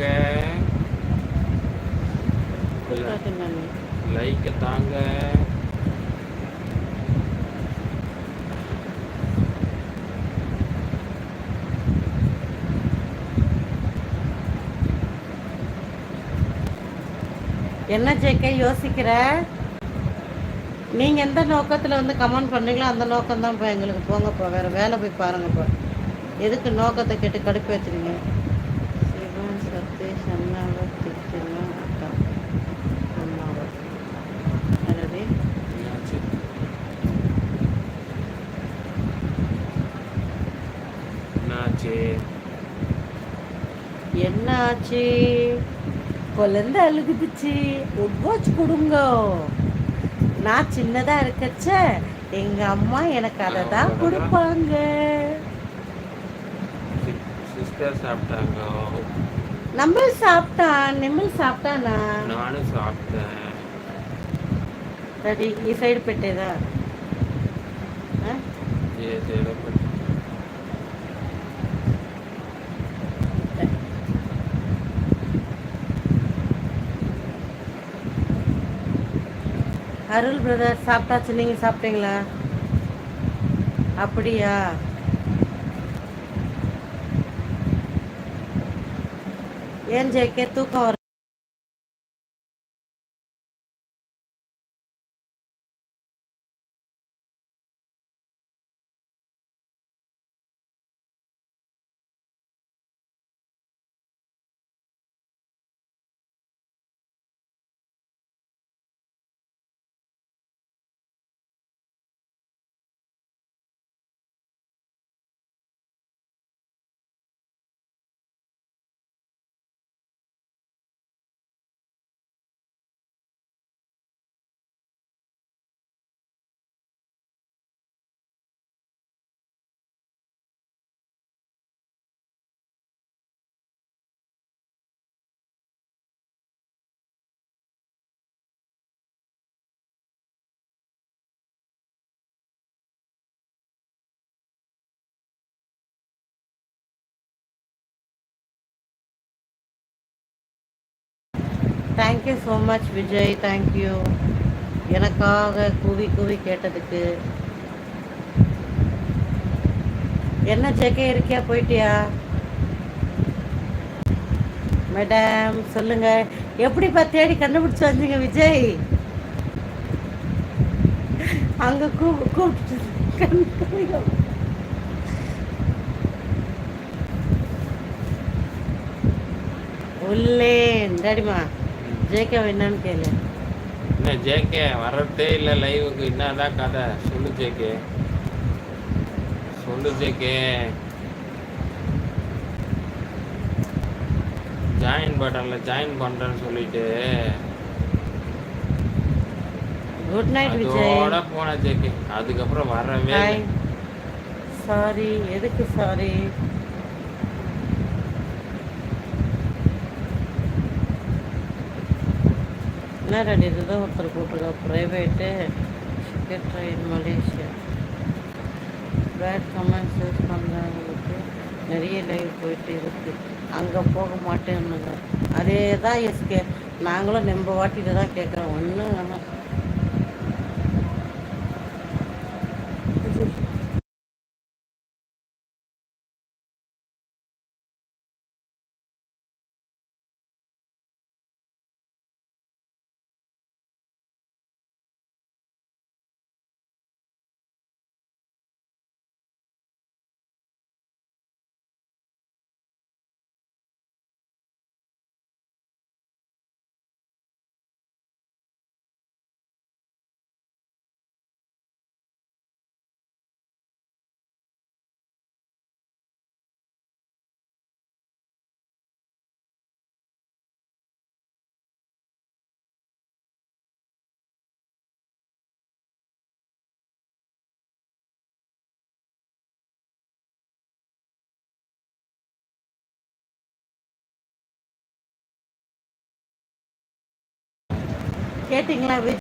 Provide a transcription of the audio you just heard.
தாங்க. லைக்கை தாங்க. என்ன ஜேக்க யோசிக்கிற? நீங்க எந்த நோக்கத்துல வந்து கமெண்ட் பண்ணீங்களோ அந்த நோக்கம் தான் எங்களுக்கு போங்கப்பா வேற வேலை போய் பாருங்கப்பா எதுக்கு நோக்கத்தை கேட்டு கடுப்பு வச்சிருக்கீங்க சதீஷ் அண்ணாவை திட்டுனா அக்கா. அம்மாவை. என்னாச்சு? என்ன ஆச்சு குழந்தை அழுகுதுச்சு. உட்வாச் கொடுங்க. நான் சின்னதா இருக்கச்ச எங்க அம்மா எனக்கு அதை தான் கொடுப்பாங்க. சிஸ்டர் சாப்பிட்டாங்க. நம்ம சாப்பிட்டான் நிம்மல் சாப்பிட்டானா நானும் சாப்பிட்டேன் ரெடி ఈ సైడ్ పెట్టేదా ఆ? ఏ చేయడం அருள் பிரதர் சாப்பிட்டாச்சு நீங்க சாப்பிட்டீங்களா அப்படியா ஏன் ஜெயக்கே தூக்கம் வர thank you so much Vijay thank you எனக்காக கூவி கூவி கேட்டதுக்கு. என்ன ஜெகே இருக்கியா? போயிட்டியா? மேடம் சொல்லுங்க. எப்படிப்பா தேடி கண்டுபிடிச்சு வந்தீங்க விஜய்? அங்க கூ- கூப்பிட்டு உள்ளே டாடிமா ஜேகே என்னன்னு கேளு. என்ன ஜேகே வர்றதே இல்லை லைவுக்கு என்னதான் கதை? சொல்லு ஜேகே. சொல்லு ஜேகே. ஜாயின் பட்டன்ல ஜாயின் பண்றேன்னு சொல்லிட்டு. குட் நைட் விஜய் அதோட போன ஜேகே. அதுக்கப்புறம் வரவே. சாரி எதுக்கு சாரி என்ன ரெடி இதுதான் ஒருத்தர் கூப்பிட்டுருக்கா private ticket train Malaysia bad comments use பண்ணுறவங்களுக்கு நிறைய லைவ் போயிட்டு இருக்குது அங்கே போக மாட்டேன்னுங்க. அதே தான் எஸ்கே. நாங்களும் நம்ப வாட்டிட்டு தான் கேட்குறோம் ஒன்றும் வேணாம். கேட்டிங்களா? விஜய்